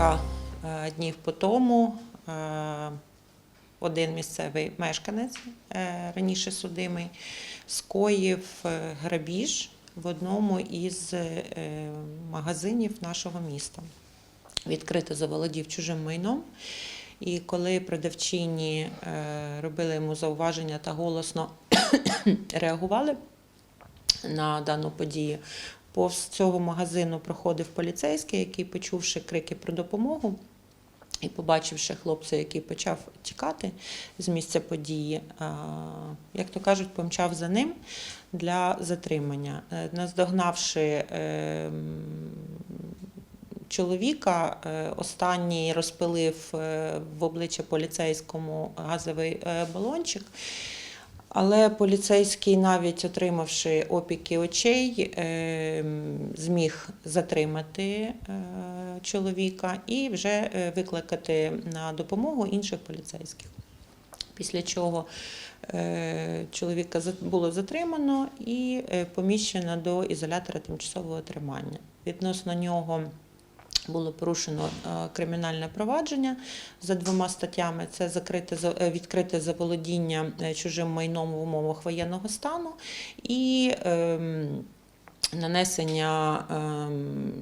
декілька е, днів по тому е, один місцевий мешканець, е, раніше судимий, скоїв грабіж в одному із магазинів нашого міста. Відкрито заволодів чужим майном. І коли продавчині робили йому зауваження та голосно реагували на дану подію, повз цього магазину проходив поліцейський, який, почувши крики про допомогу, і побачивши хлопця, який почав тікати з місця події, як то кажуть, помчав за ним для затримання. Е, Наздогнавши ем, чоловіка, е, останній розпилив е, в обличчя поліцейському газовий балончик. Але поліцейський, навіть отримавши опіки очей, е, зміг затримати е, чоловіка і вже е, викликати на допомогу інших поліцейських. Після чого е, чоловіка було затримано і поміщено до ізолятора тимчасового тримання. Відносно нього було порушено е, кримінальне провадження за двома статтями: це закрите за- е, відкрите заволодіння е, чужим майном в умовах воєнного стану і ем, нанесення ем,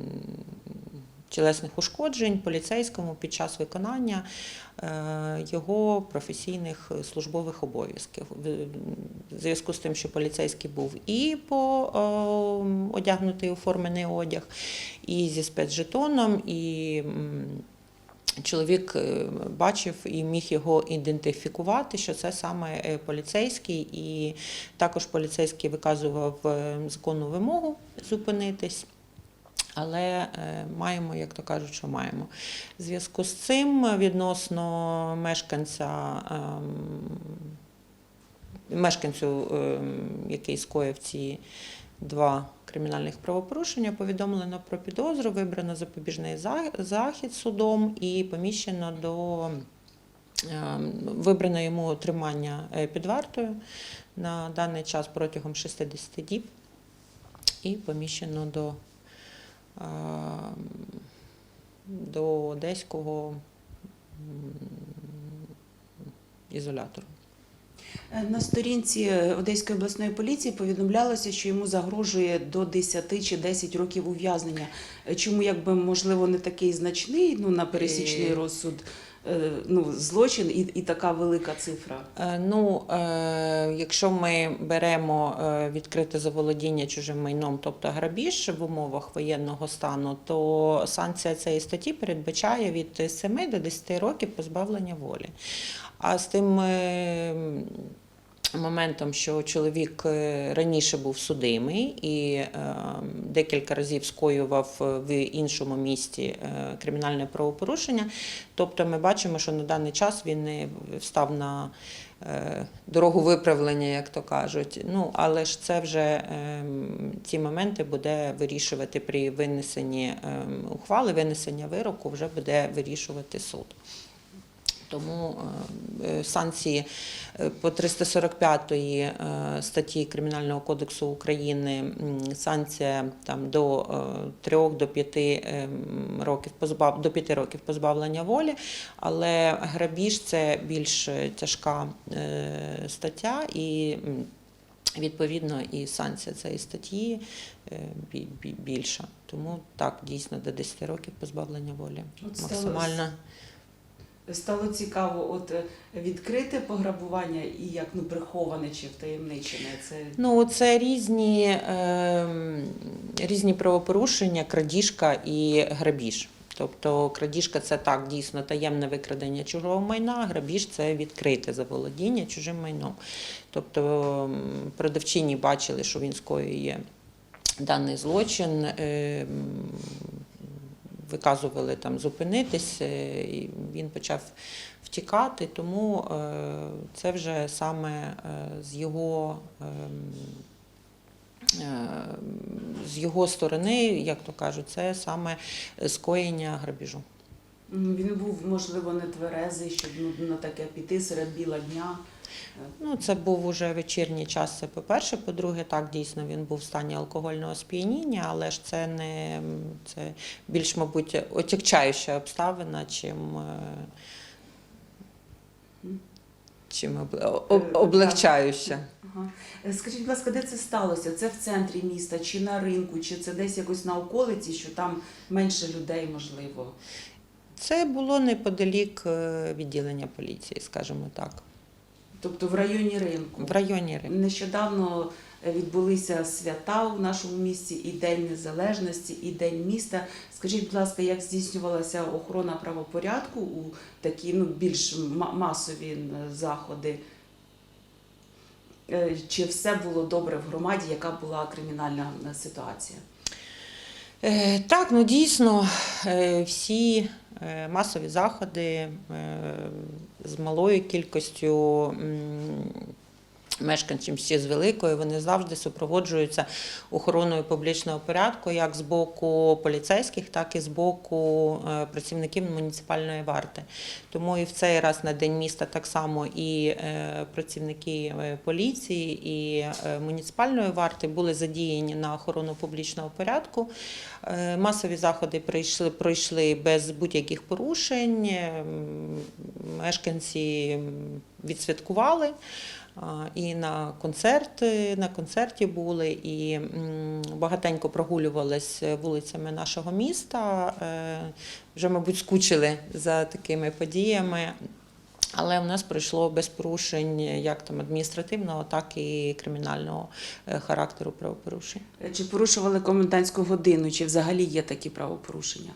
тілесних ушкоджень поліцейському під час виконання е, його професійних службових обов'язків. В зв'язку з тим, що поліцейський був і по одягнутий у формений одяг, і зі спецжетоном, і чоловік е, бачив і міг його ідентифікувати, що це саме е, поліцейський, і також поліцейський виказував законну вимогу зупинитись. Але е, маємо, як то кажуть, що маємо. В зв'язку з цим відносно мешканця, ем, мешканцю, ем, який скоїв ці два кримінальних правопорушення, повідомлено про підозру, вибрано запобіжний захід судом і поміщено до ем, вибрано йому тримання е, під вартою на даний час протягом 60 діб і поміщено до до одеського ізолятору. Е, На сторінці Одеської обласної поліції повідомлялося, що йому загрожує до 10 чи 10 років ув'язнення. Е, Чому якби можливо не такий значний, ну на пересічний Е. розсуд, ну злочин і, і така велика цифра? Е, Ну, е, якщо ми беремо е, відкрите заволодіння чужим майном, тобто грабіж в умовах воєнного стану, то санкція цієї статті передбачає від 7 до 10 років позбавлення волі. А з тим е, моментом, що чоловік е, раніше був судимий і е, декілька разів скоював в іншому місті е, кримінальне правопорушення, тобто ми бачимо, що на даний час він не встав на е, дорогу виправлення, як то кажуть. Ну, але ж це вже е, ті моменти буде вирішувати при винесенні е, ухвали, винесення вироку вже буде вирішувати суд. Тому е, е, санкції е, по 345 е, статті Кримінального кодексу України санкція там до 3 до 5 років позбав до 5 років позбавлення волі, але грабіж це більш тяжка стаття і відповідно і санкція цієї статті бі- бі- більша. Тому так дійсно до 10 років позбавлення волі От максимальна. Стало цікаво, от е, відкрите пограбування і як ну приховане чи втаємничене. Це Ну, це різні, е, різні правопорушення, крадіжка і грабіж. Тобто крадіжка це так дійсно таємне викрадення чужого майна, грабіж це відкрите заволодіння чужим майном. Тобто продавчині бачили, що він скоює даний злочин, е, м, виказували там зупинитись, і він почав втікати, тому е, це вже саме е, з його. ем, е, З його сторони, як то кажуть, це саме скоєння грабіжу. Він був, можливо, не тверезий, щоб ну, на таке піти серед біла дня. Ну, це був уже вечірній час. Це по-перше. По-друге, так дійсно він був в стані алкогольного сп'яніння, але ж це не це більш, мабуть, отягчаюча обставина, чим, е, чим обл- облегчаюча. Ага. Е, Скажіть, будь ласка, де це сталося? Це в центрі міста, чи на ринку, чи це десь якось на околиці, що там менше людей, можливо? Це було неподалік е, відділення поліції, скажімо так, Тобто в районі ринку. в районі Риму. Нещодавно е, відбулися свята у нашому місті і День Незалежності, і День міста. Скажіть, будь ласка, як здійснювалася охорона правопорядку у такі ну, більш масові заходи? Е, Чи все було добре в громаді? Яка була кримінальна ситуація? Е, Так, ну дійсно, е, всі е, масові заходи з малою кількістю мешканців чи з великою, вони завжди супроводжуються охороною публічного порядку, як з боку поліцейських, так і з боку е, працівників муніципальної варти. Тому і в цей раз на День міста так само і е, працівники е, поліції, і муніципальної варти були задіяні на охорону публічного порядку. Масові заходи прийшли, пройшли без будь-яких порушень. Ем, Мешканці відсвяткували. І на концерти, на концерті були, і багатенько прогулювались вулицями нашого міста. Е, Вже, мабуть, скучили за такими подіями. Але в нас пройшло без порушень як там адміністративного, так і кримінального е, характеру правопорушень. Е, Чи порушували комендантську годину, чи взагалі є такі правопорушення?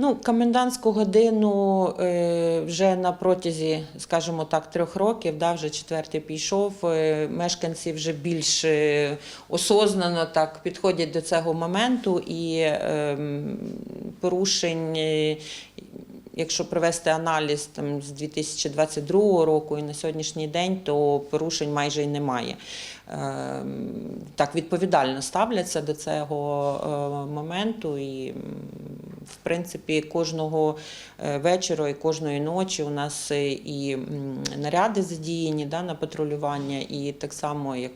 Ну, комендантську годину е, вже на протязі, скажімо так, трьох років, да, вже четвертий пішов. е, Мешканці вже більш е, осознано так підходять до цього моменту і ем, порушень. Якщо провести аналіз там з 2022 року і на сьогоднішній день, то порушень майже й немає. Ем, Так відповідально ставляться до цього моменту, і в принципі кожного е, вечора і кожної ночі у нас е, і наряди задіяні да, на патрулювання, і так само як.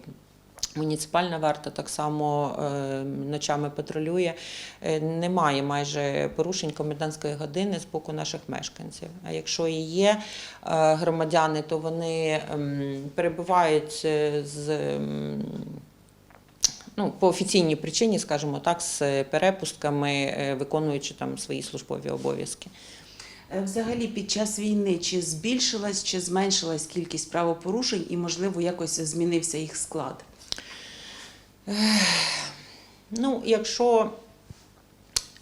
Муніципальна варта так само е, ночами патрулює. Немає майже порушень комендантської години з боку наших мешканців. А якщо і є громадяни, то вони ем, перебувають з. Ну, по офіційній причині, скажімо так, з перепустками, е, виконуючи там свої службові обов'язки. Е, Взагалі, під час війни чи збільшилась, чи зменшилась кількість правопорушень і, можливо, якось змінився їх склад? Ну, якщо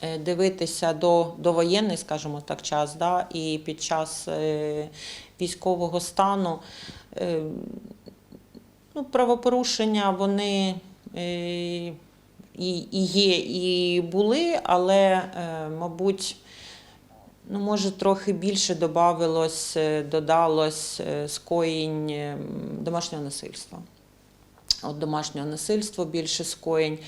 е, дивитися до, до воєнний, скажімо так, час, да, і під час е, військового стану, е, ну, правопорушення вони е, і, і є, і були, але, е, мабуть, Ну, може, трохи більше е, додалось е, скоєнь е, домашнього насильства. От домашнього насильства більше скоєнь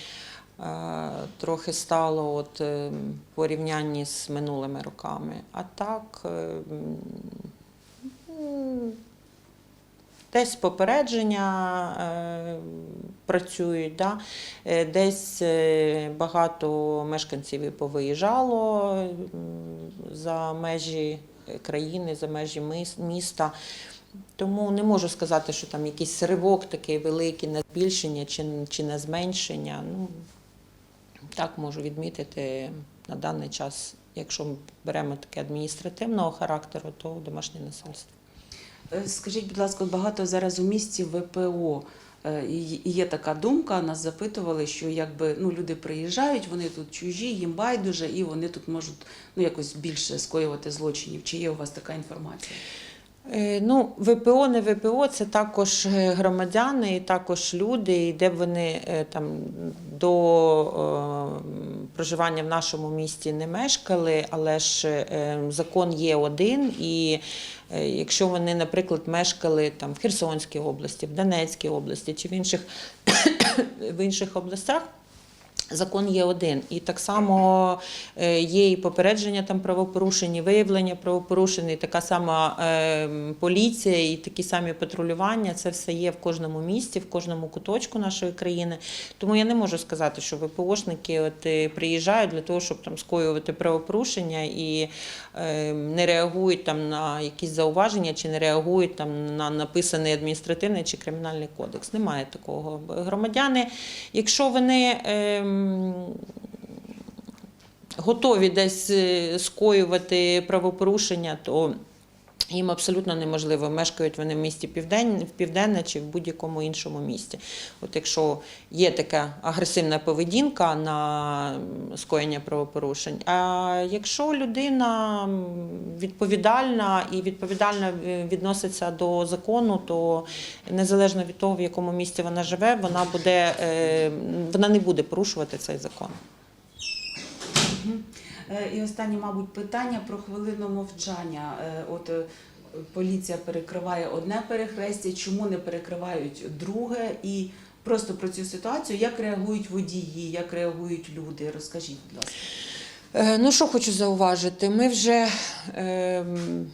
е, трохи стало от, е, в порівнянні з минулими роками. А так, е, десь попередження е, працюють, да? Е, десь е, багато мешканців і повиїжджало за межі країни, за межі міста. Тому не можу сказати, що там якийсь ривок такий великий на збільшення чи, чи на зменшення. Ну, так можу відмітити на даний час, якщо ми беремо таке адміністративного характеру, то домашнє насильство. Е, Скажіть, будь ласка, багато зараз у місті ВПО. Е, І є така думка, нас запитували, що якби ну люди приїжджають, вони тут чужі, їм байдуже, і вони тут можуть ну якось більше скоювати злочинів. Чи є у вас така інформація? Е, Ну, ВПО, не ВПО, це також е, громадяни і також люди, і де б вони е, там до проживання в нашому місті не мешкали, але ж закон є один. І якщо вони, наприклад, мешкали там в Херсонській області, в Донецькій області чи в інших, в інших областях. Закон є один, і так само е, є і попередження там правопорушень, і виявлення правопорушень, і така сама е, поліція, і такі самі патрулювання. Це все є в кожному місті, в кожному куточку нашої країни. Тому я не можу сказати, що ВПОшники от е, приїжджають для того, щоб там скоювати правопорушення і е, не реагують там на якісь зауваження, чи не реагують там на написаний адміністративний чи кримінальний кодекс. Немає такого. Громадяни, якщо вони ем, готові десь е, скоювати правопорушення, то їм абсолютно неможливо. Мешкають вони в місті Південь, в Південне чи в будь-якому іншому місті. От якщо є така агресивна поведінка на скоєння правопорушень, а якщо людина відповідальна і відповідально е, відноситься до закону, то незалежно від того, в якому місті вона живе, вона буде е, вона не буде порушувати цей закон. Е, І останнє, мабуть, питання про хвилину мовчання. Е, От е, поліція перекриває одне перехрестя, чому не перекривають друге? І просто про цю ситуацію, як реагують водії, як реагують люди? Розкажіть, будь ласка. Е, Ну, що хочу зауважити, ми вже ем,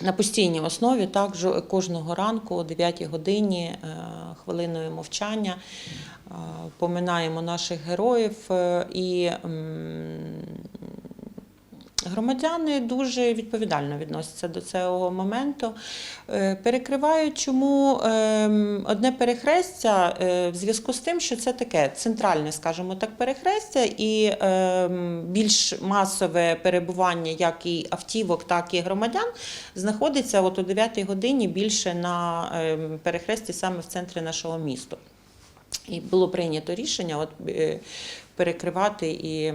на постійній основі, також кожного ранку о 9 годині е, хвилиною мовчання е, поминаємо наших героїв е, і Громадяни дуже відповідально відносяться до цього моменту. Е, Перекривають чому ем, одне перехрестя е, в зв'язку з тим, що це таке центральне, скажімо так, перехрестя, і ем, більш масове перебування як і автівок, так і громадян знаходиться от о 9 годині більше на ем, перехресті саме в центрі нашого міста. І було прийнято рішення от, е, перекривати і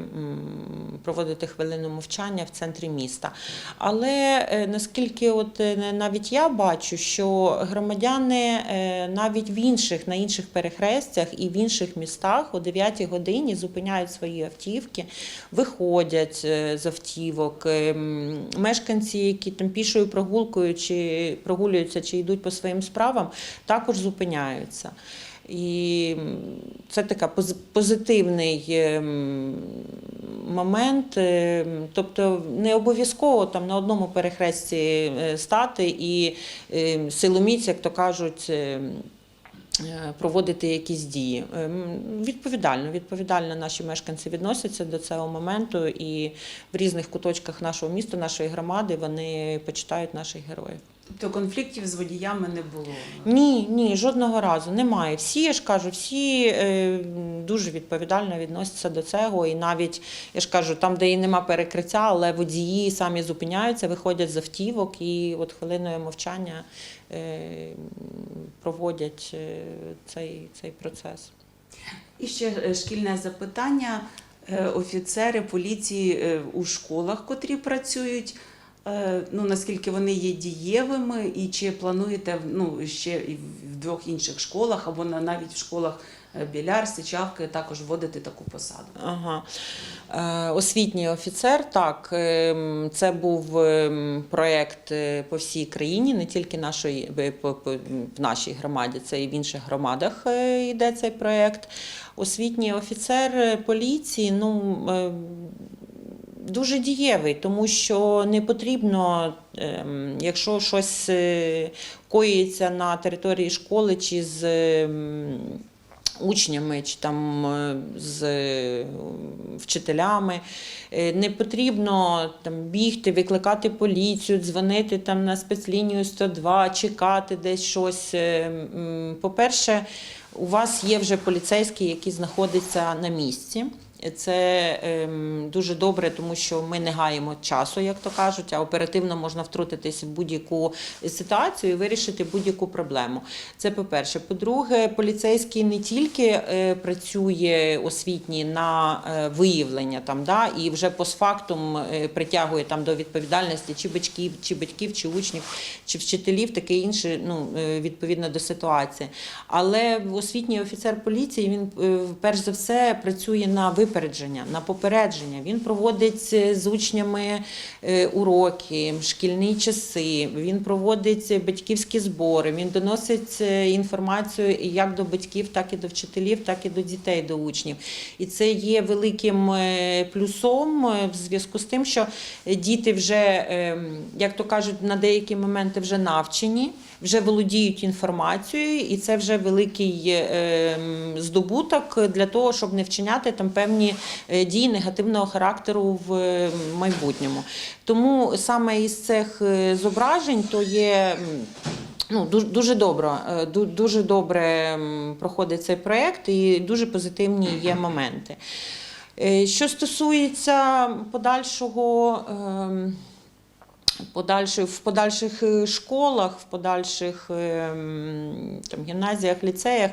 проводити хвилину мовчання в центрі міста. Але е, наскільки от е, навіть я бачу, що громадяни е, навіть в інших на інших перехрестях і в інших містах о 9 годині зупиняють свої автівки, виходять з автівок. Мешканці, які там пішою прогулкою чи прогулюються, чи йдуть по своїм справам, також зупиняються. І це така позитивний ем, момент. ем, Тобто не обов'язково там на одному перехресті е, стати і силоміць, як то кажуть. е, Проводити якісь дії відповідально, відповідально наші мешканці відносяться до цього моменту, і в різних куточках нашого міста, нашої громади вони почитають наших героїв. Тобто конфліктів з водіями не було. Ні, ні, жодного разу немає. Всі, я ж кажу, всі е, дуже відповідально відносяться до цього. І навіть, я ж кажу, там, де і нема перекриття, але водії самі зупиняються, виходять з автівок і от хвилиною мовчання е, проводять е, цей, цей процес. І ще е, шкільне запитання. Е, Офіцери поліції у школах, котрі працюють, ну наскільки вони є дієвими, і чи плануєте ну, ще і в двох інших школах або на- навіть в школах е, Біляр, Сичавки також вводити таку посаду? Ага. Е, Освітній офіцер, так, ем, це був ем, проєкт е, по всій країні, не тільки нашої, е, в нашій громаді, це і в інших громадах е, йде цей проєкт. Освітній офіцер е, поліції, ну. Дуже дієвий, тому що не потрібно, ем, якщо щось е, коїться на території школи чи з ем, учнями, чи там е, з е, вчителями, не потрібно там бігти, викликати поліцію, дзвонити там на спецлінію 102, чекати десь щось. По-перше, у вас є вже поліцейський, який знаходиться на місці. Це ем, дуже добре, тому що ми не гаємо часу, як то кажуть, а оперативно можна втрутитися в будь-яку ситуацію і вирішити будь-яку проблему. Це по-перше. По-друге, поліцейський не тільки е, працює освітній на е, виявлення там, да, і вже постфактум е, притягує там до відповідальності чи батьків, чи батьків, чи учнів, чи вчителів, таке інше, ну відповідно до ситуації. Але освітній офіцер поліції він перш за все працює на виправлення випередження, на попередження. Він проводить е, з учнями е, уроки, шкільні часи. Він проводить батьківські збори. Він доносить е, інформацію як до батьків, так і до вчителів, так і до дітей, до учнів. І це є великим плюсом в зв'язку з тим, що діти вже, ем, як то кажуть, на деякі моменти вже навчені, вже володіють інформацією, і це вже великий ем, здобуток для того, щоб не вчиняти там певні е, дії негативного характеру в е, майбутньому. Тому саме із цих е, зображень то є. Ну, дуже, дуже добре, е, дуже добре проходить цей проєкт і дуже позитивні є моменти. Е, Що стосується подальшого. Подальших, в подальших е, школах, в подальших ем, там, гімназіях, ліцеях.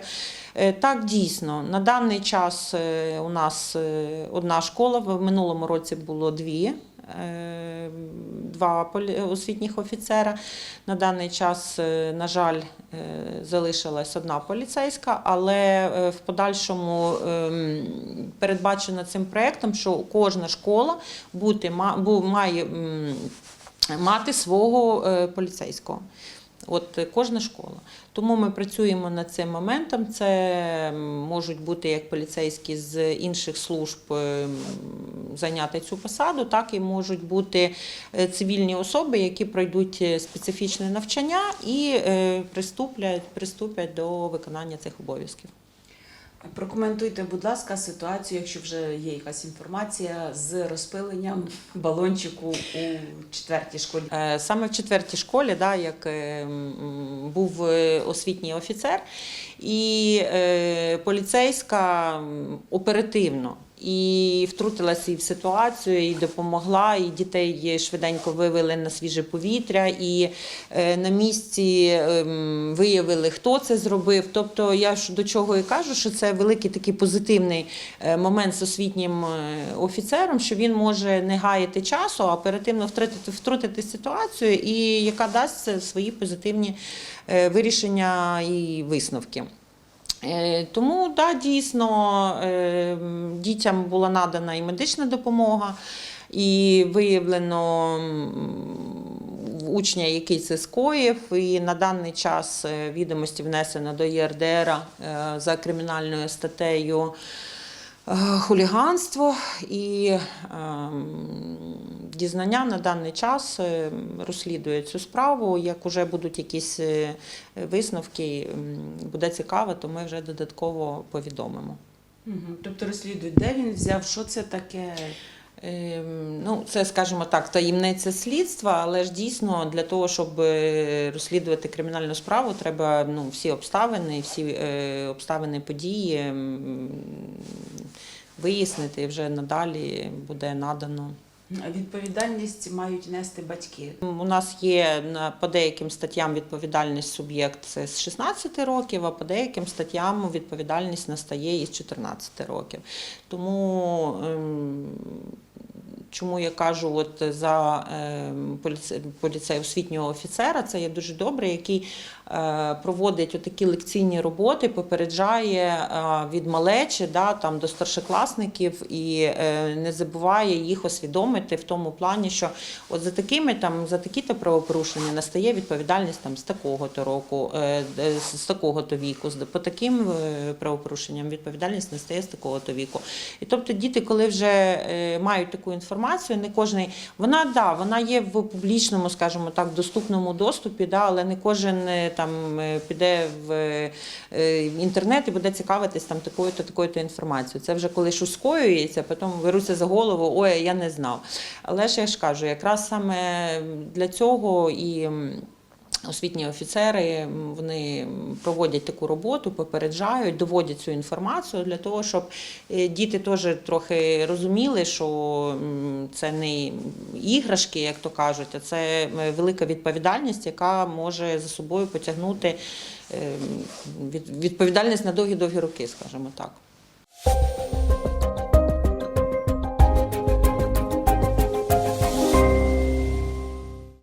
Е, Так, дійсно, на даний час е, у нас е, одна школа, в минулому році було дві. е, Два освітніх офіцера. На даний час, е, на жаль, е, залишилась одна поліцейська, але е, в подальшому передбачено цим проєктом, що кожна школа бути, ма- бу- має мати свого е, поліцейського. От е, кожна школа. Тому ми працюємо над цим моментом. Це можуть бути як поліцейські з інших служб е, зайняти цю посаду, так і можуть бути цивільні особи, які пройдуть специфічне навчання і приступлять, приступлять до виконання цих обов'язків. Прокоментуйте, будь ласка, ситуацію, якщо вже є якась інформація з розпиленням балончику у четвертій школі. Е, Саме в четвертій школі, да, як е, був е, освітній офіцер, і поліцейська оперативно і втрутилася і в ситуацію, і допомогла, і дітей швиденько вивели на свіже повітря, і е, на місці ем, виявили, хто це зробив. Тобто я ж до чого і кажу, що це великий такий позитивний е, момент з освітнім е, офіцером, що він може не гаяти часу, а оперативно втрутити, втрутити ситуацію, і яка дасть свої позитивні вирішення і висновки. Е, Тому да, дійсно е, дітям була надана і медична допомога, і виявлено учня, який це скоїв. І на даний час е, відомості внесено до ЄРДР за кримінальною статтею. Е, Хуліганство і ем, дізнання на даний час е, розслідує цю справу. Як вже будуть якісь е, висновки, буде цікаво, то ми вже додатково повідомимо. Тобто розслідують, де він взяв, що це таке. Ем, Ну, це, скажімо так, таємниця слідства, але ж дійсно для того, щоб е, розслідувати кримінальну справу, треба ну, всі обставини, всі е, обставини події вияснити і вже надалі буде надано. Відповідальність мають нести батьки. У нас є по деяким статтям відповідальність суб'єкт з 16 років, а по деяким статтям відповідальність настає із 14 років. Тому ем, чому я кажу, от за ем, поліце- поліцей освітнього офіцера, це є дуже добре, який е, проводить отакі лекційні роботи, попереджає е, від малечі да, там, до старшокласників і е, не забуває їх освідомити в тому плані, що от за такими там за такі-то правопорушення настає відповідальність там з такого-то року, з такого-то віку, по таким правопорушенням відповідальність настає з такого-то віку. І тобто діти, коли вже мають таку інформацію, не кожен вона да, вона є в публічному, скажімо так, доступному доступі, да, але не кожен е, там е, піде в е, інтернет і буде цікавитись там такою-то такою-то інформацією. Це вже коли щось скоюється, потім беруться за голову, ой, я не знав. Але ж я ж кажу, якраз саме для цього і. Освітні офіцери вони проводять таку роботу, попереджають, доводять цю інформацію для того, щоб е, діти теж трохи розуміли, що це не іграшки, як то кажуть, а це велика відповідальність, яка може за собою потягнути е, відповідальність на довгі-довгі роки, скажімо так.